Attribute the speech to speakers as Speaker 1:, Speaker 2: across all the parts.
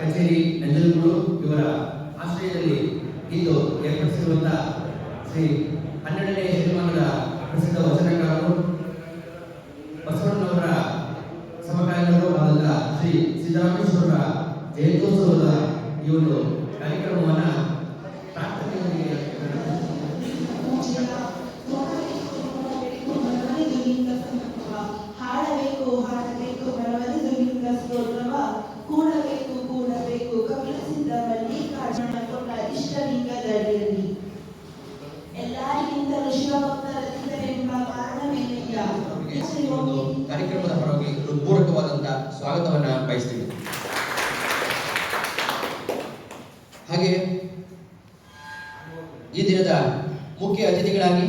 Speaker 1: ಕಚೇರಿ ನಂಜನಗೂಡು ಇವರ ಆಶ್ರಯದಲ್ಲಿ ಇಂದು ಏರ್ಪಡಿಸಿರುವಂತಹ ಶ್ರೀ ಹನ್ನೆರಡನೇ ಶತಮಾನದ ಪ್ರಸಿದ್ಧ ವಚನಕಾರರು ಬಸವಣ್ಣನವರ ಸಮಕಾಲೀನರು ಆದಂತಹ ಶ್ರೀ ಸಿದ್ದರಾಮೇಶ್ವರರ ಜಯಂತ್ಯೋತ್ಸವದ ಈ ಒಂದು ಹಾಗೆ ಈ ದಿನದ ಮುಖ್ಯ ಅತಿಥಿಗಳಾಗಿ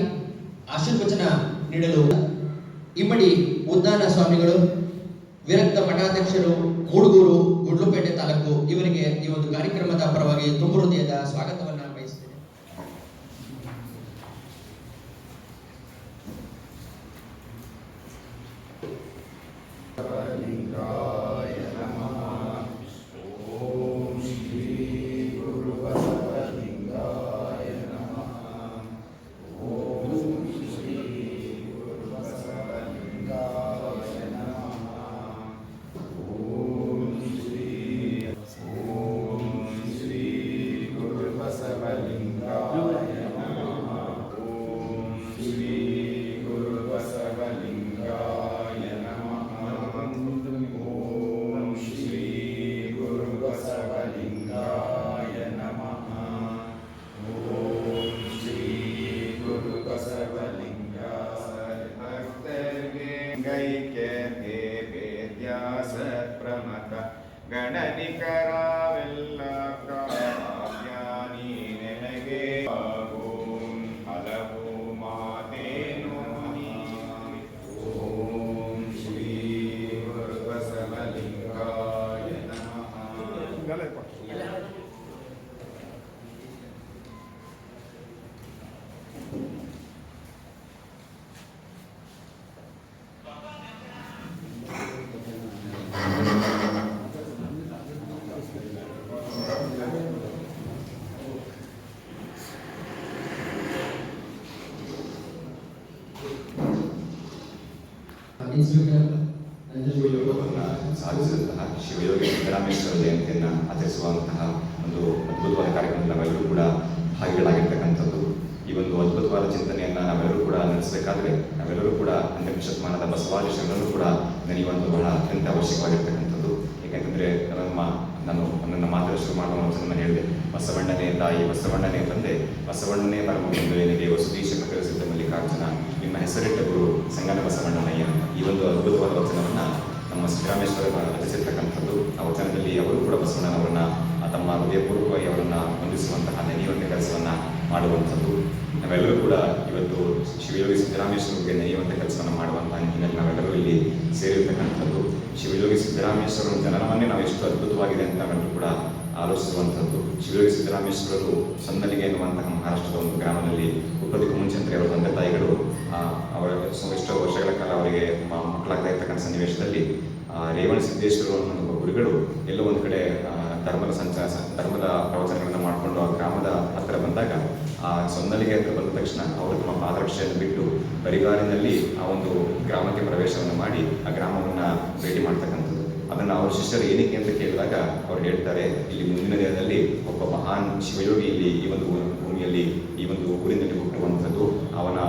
Speaker 1: ಆಶೀರ್ವಚನ ನೀಡಲು ಇಮ್ಮಡಿ ಉದ್ದಾನ ಸ್ವಾಮಿಗಳು, ವಿರಕ್ತ ಮಠಾಧ್ಯಕ್ಷರು, ಮೂಡುಗೂರು, ಗುಂಡ್ಲುಪೇಟೆ ತಾಲೂಕು ಇವರಿಗೆ ಈ ಒಂದು ಕಾರ್ಯಕ್ರಮದ ಪರವಾಗಿ ತುಂಬು ಹೃದಯದ ಸ್ವಾಗತವನ್ನ
Speaker 2: ಶಿವಯೋಗವನ್ನು ಸಾಧಿಸಿದಂತಹ ಶಿವಯೋಗಿ ಸಿದ್ದರಾಮೇಶ್ವರ ಜಯಂತಿಯನ್ನು ಆಚರಿಸುವಂತಹ ಒಂದು ಅದ್ಭುತವಾದ ಕಾರ್ಯಕ್ರಮ ನಾವೆಲ್ಲರೂ ಕೂಡ ಭಾಗಿಗಳಾಗಿರ್ತಕ್ಕಂಥದ್ದು. ಈ ಒಂದು ಅದ್ಭುತವಾದ ಚಿಂತನೆಯನ್ನು ನಾವೆಲ್ಲರೂ ಕೂಡ ನಡೆಸಬೇಕಾದ್ರೆ ನಾವೆಲ್ಲರೂ ಕೂಡ ಹನ್ನೆರಡು ಶತಮಾನದ ಬಸವಾದಿ ಶರಣರು ಕೂಡ ನೆನೆಯುವಂಥ ಬಹಳ ಅತ್ಯಂತ ಅವಶ್ಯಕವಾಗಿರ್ತಕ್ಕಂಥದ್ದು. ಏಕೆಂತಂದ್ರೆ ನಮ್ಮ ನಾನು ನನ್ನ ಮಾತನ್ನು ಶುರು ಮಾಡುವ ನಾನು ಹೇಳಿದೆ ಬಸವಣ್ಣನೇ ತಾಯಿ, ಬಸವಣ್ಣನೇ ತಂದೆ, ಬಸವಣ್ಣನೇ ಪರಮ ಎಂದು ಏನಿದೆ ವಸುದೀಶ ಪ್ರಕರಿಸಿದ್ದ ಮಲ್ಲಿಕಾರ್ಜುನ, ನಿಮ್ಮ ಹೆಸರಿಟ್ಟ ಗುರು ಸಂಗನ ಬಸವಣ್ಣನಯ್ಯ. ಈ ಒಂದು ಅದ್ಭುತವಾದ ವಚನವನ್ನ ನಮ್ಮ ಸಿದ್ದರಾಮೇಶ್ವರ ರಚಿಸಿರ್ತಕ್ಕಂಥದ್ದು ಆ ವಚನದಲ್ಲಿ ಅವರು ಕೂಡ ಬಸವಣ್ಣನವರನ್ನ ತಮ್ಮ ಹೃದಯಪೂರ್ವಕವಾಗಿ ಅವರನ್ನ ಹೊಂದಿಸುವಂತಹ ನೆನೆಯುವಂಥ ಕೆಲಸವನ್ನ ಮಾಡುವಂಥದ್ದು. ನಾವೆಲ್ಲರೂ ಕೂಡ ಇವತ್ತು ಶಿವಯೋಗಿ ಸಿದ್ದರಾಮೇಶ್ವರಿಗೆ ನೆನೆಯುವಂಥ ಕೆಲಸವನ್ನು ಮಾಡುವಂತಹ ನಿಟ್ಟಿನಲ್ಲಿ ನಾವೆಲ್ಲರೂ ಇಲ್ಲಿ ಸೇರಿರ್ತಕ್ಕಂಥದ್ದು. ಶಿವಯೋಗಿ ಸಿದ್ದರಾಮೇಶ್ವರ ಜನನವನ್ನೇ ನಾವು ಎಷ್ಟು ಅದ್ಭುತವಾಗಿದೆ ಅಂತ ನಾವೆಲ್ಲರೂ ಕೂಡ ಆಲೋಚಿಸುವಂಥದ್ದು. ಶಿವಯೋಗಿ ಸಿದ್ದರಾಮೇಶ್ವರರು ಸನ್ನಲಿಗೆ ಎನ್ನುವಂತಹ ಮಹಾರಾಷ್ಟ್ರದ ಒಂದು ಗ್ರಾಮದಲ್ಲಿ ಹುಟ್ಟೋದಕ್ಕೆ ಮುಂಚೆ ಅವರ ತಂದೆ ತಾಯಿಗಳು ಅವರ ಎಷ್ಟೋ ವರ್ಷಗಳ ಕಾಲ ಅವರಿಗೆ ಮಕ್ಕಳಾಗ್ತಾ ಇರ್ತಕ್ಕಂಥ ಸನ್ನಿವೇಶದಲ್ಲಿ ರೇವಣ ಸಿದ್ದೇಶ್ವರರು ಅನ್ನೋ ಗುರುಗಳು ಎಲ್ಲೋ ಒಂದು ಕಡೆ ಧರ್ಮದ ಸಂಚಾರ ಧರ್ಮದ ಪ್ರವಚನಗಳನ್ನು ಮಾಡಿಕೊಂಡು ಆ ಗ್ರಾಮದ ಹತ್ತಿರ ಬಂದಾಗ, ಆ ಸೊನ್ನಲಿಗೆ ಹತ್ತಿರ ಬಂದ ತಕ್ಷಣ ಅವರು ತಮ್ಮ ಪಾದರಕ್ಷೆಯನ್ನು ಬಿಟ್ಟು ಪರಿವಾರದಲ್ಲಿ ಆ ಒಂದು ಗ್ರಾಮಕ್ಕೆ ಪ್ರವೇಶವನ್ನು ಮಾಡಿ ಆ ಗ್ರಾಮವನ್ನು ಭೇಟಿ ಮಾಡ್ತಕ್ಕಂಥದ್ದು. ಅದನ್ನು ಅವ್ರ ಶಿಷ್ಯರು ಏನಕ್ಕೆ ಅಂತ ಕೇಳಿದಾಗ ಅವ್ರು ಹೇಳ್ತಾರೆ, ಇಲ್ಲಿ ಮುಂದಿನ ದಿನದಲ್ಲಿ ಒಬ್ಬ ಮಹಾನ್ ಶಿವಯೋಗಿ ಇಲ್ಲಿ ಈ ಒಂದು ಭೂಮಿಯಲ್ಲಿ ಈ ಒಂದು ಊರಿನಲ್ಲಿ ಹುಟ್ಟುವಂಥದ್ದು, ಅವನ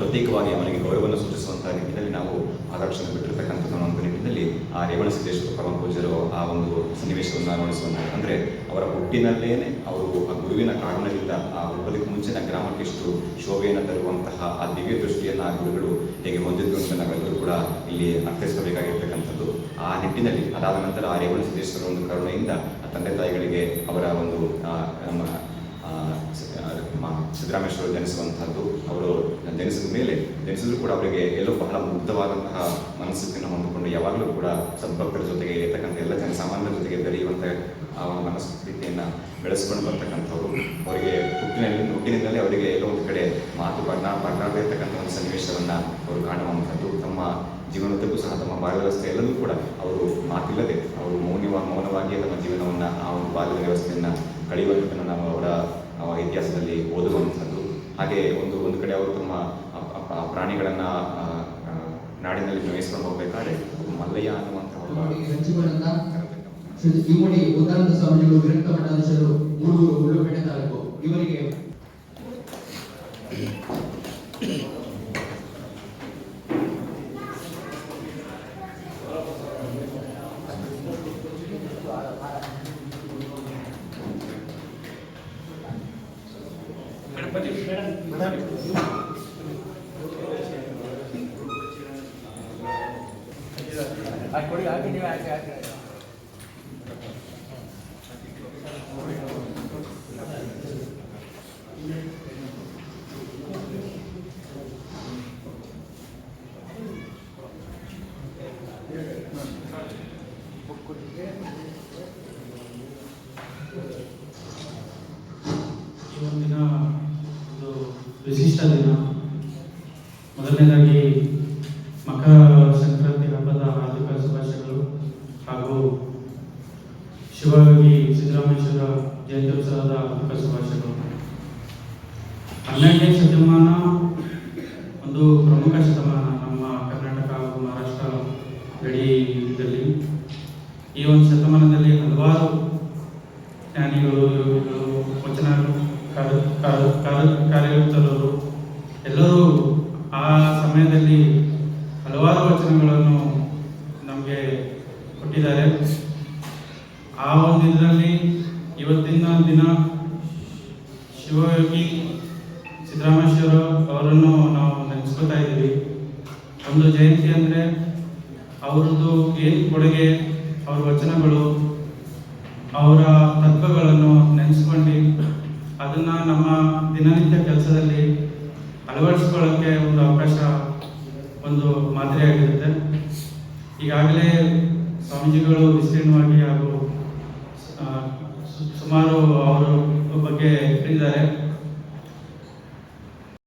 Speaker 2: ಪ್ರತ್ಯೇಕವಾಗಿ ಅವನಿಗೆ ಗೌರವವನ್ನು ಸೂಚಿಸುವಂತಹ ನಿಟ್ಟಿನಲ್ಲಿ ನಾವು ಆರಕ್ಷಣೆ ಬಿಟ್ಟಿರ್ತಕ್ಕಂಥದ್ದು ಅನ್ನೋ ಒಂದು ನಿಟ್ಟಿನಲ್ಲಿ ಆ ರೇವಣ ಸಿದ್ದೇಶ್ವರ ಪರಮ ಪೂಜರು ಆ ಒಂದು ಸನ್ನಿವೇಶವನ್ನು ಅನುಭವಿಸುವಂತ ಅಂದರೆ ಅವರ ಹುಟ್ಟಿನಲ್ಲೇನೆ ಅವರು ಆ ಗುರುವಿನ ಕಾರಣದಿಂದ ಆ ಹುಟ್ಟೋದಕ್ಕೆ ಮುಂಚಿನ ಗ್ರಾಮಕ್ಕೆಷ್ಟು ಶೋಭೆಯನ್ನು ತರುವಂತಹ ಆ ದಿವ್ಯ ದೃಷ್ಟಿಯನ್ನು ಆ ಗುರುಗಳು ಹೇಗೆ ಹೊಂದಿದ್ದು ಅಂತ ನಾವೆಲ್ಲರೂ ಕೂಡ ಇಲ್ಲಿ ಅರ್ಥೈಸಬೇಕಾಗಿರ್ತಕ್ಕಂಥದ್ದು ಆ ನಿಟ್ಟಿನಲ್ಲಿ, ಅದಾದ ನಂತರ ಆ ರೇವಣ ಸಿದ್ದೇಶ್ವರ ಒಂದು ಕರುಣೆಯಿಂದ ಆ ತಂದೆ ತಾಯಿಗಳಿಗೆ ಅವರ ಒಂದು ನಮ್ಮ ಸಿದ್ದರಾಮೇಶ್ವರ ಜನಿಸುವಂತಹದ್ದು, ಅವರು ಜನಿಸಿದ ಮೇಲೆ, ಜನಿಸಿದ್ರು ಕೂಡ ಅವರಿಗೆ ಎಲ್ಲೋ ಬಹಳ ಮುಗ್ಧವಾದಂತಹ ಮನಸ್ಥಿತಿಯನ್ನು ಹೊಂದಿಕೊಂಡು ಯಾವಾಗಲೂ ಕೂಡ ಸದ್ಭಕ್ತರ ಜೊತೆಗೆ ಇರತಕ್ಕಂಥ ಎಲ್ಲ ಜನಸಾಮಾನ್ಯರ ಜೊತೆಗೆ ಬೆರೆಯುವಂಥ ಆ ಮನಸ್ಥಿತಿಯನ್ನು ಬೆಳೆಸ್ಕೊಂಡು ಬರ್ತಕ್ಕಂಥವ್ರು. ಅವರಿಗೆ ಹುಟ್ಟಿನಲ್ಲಿ, ಹುಟ್ಟಿನಿಂದಲೇ ಅವರಿಗೆ ಎಲ್ಲೋ ಒಂದು ಕಡೆ ಮಾತು ಬರ್ನಾಡದೇ ಇರತಕ್ಕಂಥ ಒಂದು ಸನ್ನಿವೇಶವನ್ನು ಅವರು ಕಾಣುವಂಥದ್ದು ತಮ್ಮ ಜೀವನದಲ್ಲೂ ಸಹ ತಮ್ಮ ಬಾಲ್ಯ ವ್ಯವಸ್ಥೆ ಎಲ್ಲದೂ ಕೂಡ ಅವರು ಮಾತಿಲ್ಲದೆ ಅವರು ಮೌನ್ಯವ ಮೌನವಾಗಿ ತಮ್ಮ ಜೀವನವನ್ನು ಆ ಒಂದು ಬಾಲ್ಯದ ವ್ಯವಸ್ಥೆಯನ್ನು ಕಳೆಯುವಂಥದ್ದನ್ನು ನಾವು ಅವರ ಇತಿಹಾಸದಲ್ಲಿ ಓದುವಂಥದ್ದು. ಹಾಗೆ ಒಂದು ಒಂದು ಕಡೆ ಅವರು ತಮ್ಮ ಪ್ರಾಣಿಗಳನ್ನು ನಾಡಿನಲ್ಲಿ ಮೇಯಿಸ್ಕೊಂಡು ಹೋಗಬೇಕಾದ್ರೆ ಮಲ್ಲಯ್ಯ ಅನ್ನುವಂಥ ಒಬ್ಬ
Speaker 1: ಉದಾಹರಣೆ ಸ್ವಾಮಿಗಳು ವಿರಕ್ತ ಮಠಾಧೀಶರು ಮೂಡೂರು ಗುಳ್ಳಪೇಟೆ ತಾಲೂಕು. ಇವರಿಗೆ
Speaker 3: આ થોડી આગળ આગળ આગળ ವಿಶಿಷ್ಟ ದಿನ ಮೊದಲನೇದಾಗಿ ಮಕರ ಸಂಕ್ರಾಂತಿ ಹಬ್ಬದ ಹಾರ್ದಿಕ ಶುಭಾಶಯಗಳು ಹಾಗೂ ಶಿವಯೋಗಿ ಸಿದ್ದರಾಮೇಶ್ವರ ಜಯಂತ್ಯೋತ್ಸವದ ಹಾರ್ದಿಕ ಶುಭಾಶಯಗಳು. ಹನ್ನೆರಡನೇ ಶತಮಾನ ಒಂದು ಪ್ರಮುಖ ಶತಮಾನ ನಮ್ಮ ಕರ್ನಾಟಕ ಹಾಗೂ ಮಹಾರಾಷ್ಟ್ರ ಗಡಿಯಲ್ಲಿ ಈ ಒಂದು ಶತಮಾನದಲ್ಲಿ ಹಲವಾರು ಜ್ಞಾನಿಗಳು, ಯೋಗಿಗಳು, ವಚನ ಕಾರ್ಯ ಕಾರ್ಯ- ಕಾರ್ಯ- ಕಾರ್ಯಕರ್ತರು ಎಲ್ಲರೂ ಆ ಸಮಯದಲ್ಲಿ ಹಲವಾರು ವಚನಗಳನ್ನು ನಮಗೆ ಕೊಟ್ಟಿದ್ದಾರೆ ಆ ಒಂದು ಇದರಲ್ಲಿ ಇವತ್ತಿನ ದಿನ ಶಿವಯೋಗಿ ಸಿದ್ದರಾಮೇಶ್ವರ ಅವರನ್ನು ನಾವು ನೆನೆಸ್ಕೊತಾ ಇದ್ದೀವಿ. ಒಂದು ಜಯಂತಿ ಅಂದರೆ ಅವ್ರದ್ದು ಏನು ಕೊಡುಗೆ, ಅವ್ರ ವಚನಗಳು, ಅವರ ತತ್ವಗಳನ್ನು ನೆನೆಸ್ಕೊಂಡು ಅದನ್ನು ನಮ್ಮ ದಿನನಿತ್ಯ ಕೆಲಸದಲ್ಲಿ ಅಳವಡಿಸ್ಕೊಳ್ಳೋಕ್ಕೆ ಒಂದು ಅವಕಾಶ, ಒಂದು ಮಾದರಿಯಾಗಿರುತ್ತೆ. ಈಗಾಗಲೇ ಸ್ವಾಮೀಜಿಗಳು ವಿಸ್ತೀರ್ಣವಾಗಿ ಹಾಗೂ ಸುಮಾರು ಅವರು ಬಗ್ಗೆ ಹೇಳಿದ್ದಾರೆ.